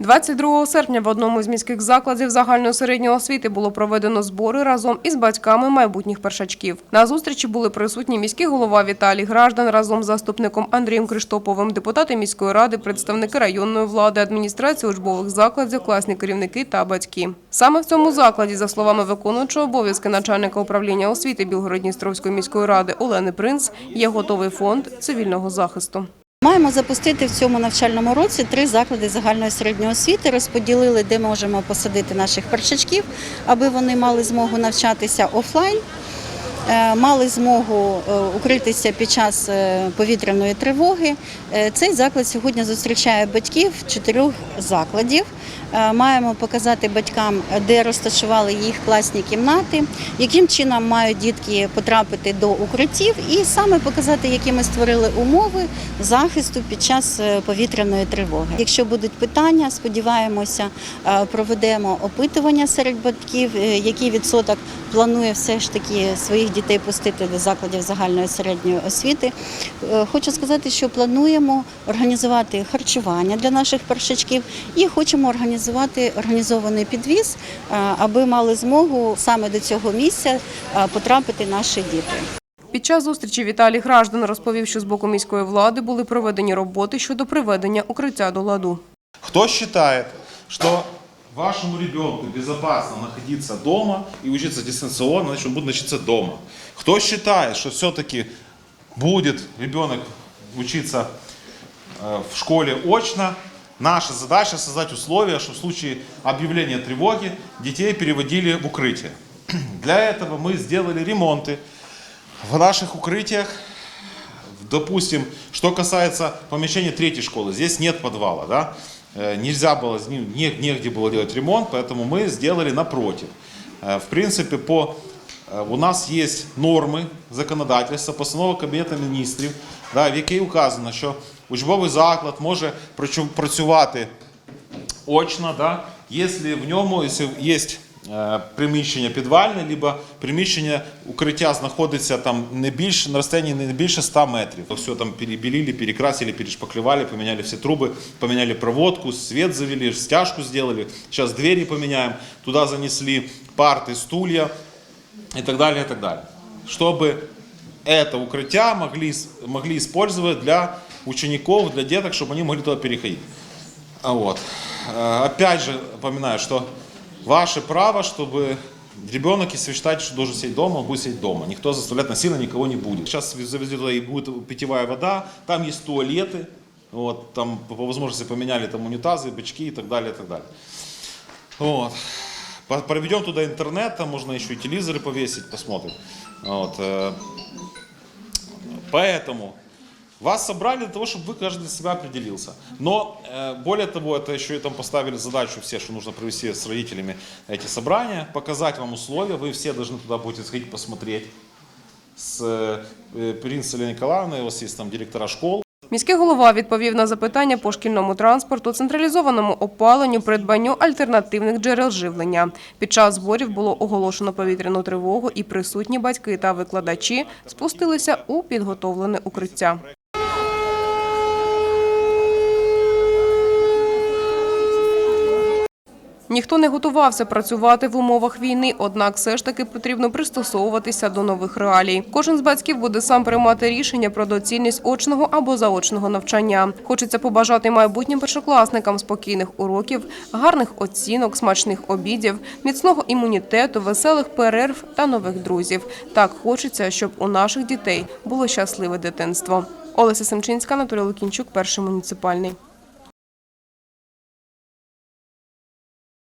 22 серпня в одному з міських закладів загальної середньої освіти було проведено збори разом із батьками майбутніх першачків. На зустрічі були присутні міський голова Віталій Граждан разом з заступником Андрієм Криштоповим, депутати міської ради, представники районної влади, адміністрації учбових закладів, класні керівники та батьки. Саме в цьому закладі, за словами виконуючого обов'язки начальника управління освіти Білгород-Дністровської міської ради Олени Принц, є готовий фонд цивільного захисту. Маємо запустити в цьому навчальному році три заклади загальної середньої освіти. Розподілили, де можемо посадити наших першачків, аби вони мали змогу навчатися офлайн. е, Мали змогу е, укритися під час е, повітряної тривоги. Цей заклад сьогодні зустрічає батьків чотирьох закладів. Е, Маємо показати батькам, де розташували їх класні кімнати, яким чином мають дітки потрапити до укриттів, і саме показати, які ми створили умови захисту під час е, повітряної тривоги. Якщо будуть питання, сподіваємося, е, проведемо опитування серед батьків, який відсоток планує все ж таки своїх дітей пустити до закладів загальної середньої освіти. Хочу сказати, що плануємо організувати харчування для наших першачків і хочемо організувати організований підвіз, е, аби мали змогу саме до цього місця е, потрапити наші діти. Під час зустрічі Віталій Граждан розповів, що з боку міської влади були проведені роботи щодо приведення укриття до ладу. Кто считает, что вашему ребенку безопасно находиться дома и учиться дистанционно, значит он будет учиться дома. Кто считает, что все-таки будет ребенок учиться э, в школе очно, наша задача создать условия, что в случае объявления тревоги детей переводили в укрытие. Для этого мы сделали ремонты в наших укрытиях, допустим, что касается помещения третьей школы, здесь нет подвала, да, Э, нельзя было, не- негде было делать ремонт, поэтому мы сделали напротив. Э, В принципе, по, у нас есть норми законодательства, постанова Кабінету міністрів, в якій указано, що учбовий заклад може працювати очно, якщо в ньому є е, приміщення підвальне, либо приміщення укриття знаходиться там не більше на розстоянні не більше 100 метрів. Все там перебілили, перекрасили, перешпаклювали, поміняли всі труби, поміняли проводку, свет завели, стяжку сделали. Зараз двері поміняємо, туди занесли парти, стулья и так далее, и так далее. Чтобы это укрытие могли, с- могли использовать для учеников, для деток, чтобы они могли туда переходить. А Вот. Э, Опять же, напоминаю, что ваше право, чтобы ребенок, если считает, что должен сидеть дома, он будет сидеть дома. Никто заставлять насильно никого не будет. Сейчас завезли туда и будет питьевая вода, там есть туалеты, вот, там по по возможности поменяли там унитазы, бачки и так далее, и так далее. Вот. Проведем туда интернет, там можно еще и телевизоры повесить, посмотрим. Вот. э, Поэтому вас собрали для того, чтобы вы каждый для себя определился. Но э, более того, это еще и там поставили задачу все, что нужно провести с родителями эти собрания, показать вам условия, вы все должны туда будете сходить посмотреть. С э, принцем Еленой Николаевной, у вас есть там директора школ, Міський голова відповів на запитання по шкільному транспорту, централізованому опаленню, придбанню альтернативних джерел живлення. Під час зборів було оголошено повітряну тривогу, і присутні батьки та викладачі спустилися у підготовлене укриття. Ніхто не готувався працювати в умовах війни, однак все ж таки потрібно пристосовуватися до нових реалій. Кожен з батьків буде сам приймати рішення про доцільність очного або заочного навчання. Хочеться побажати майбутнім першокласникам спокійних уроків, гарних оцінок, смачних обідів, міцного імунітету, веселих перерв та нових друзів. Так хочеться, щоб у наших дітей було щасливе дитинство. Олеся Семчинська, Анатолій Лукінчук, перший муніципальний.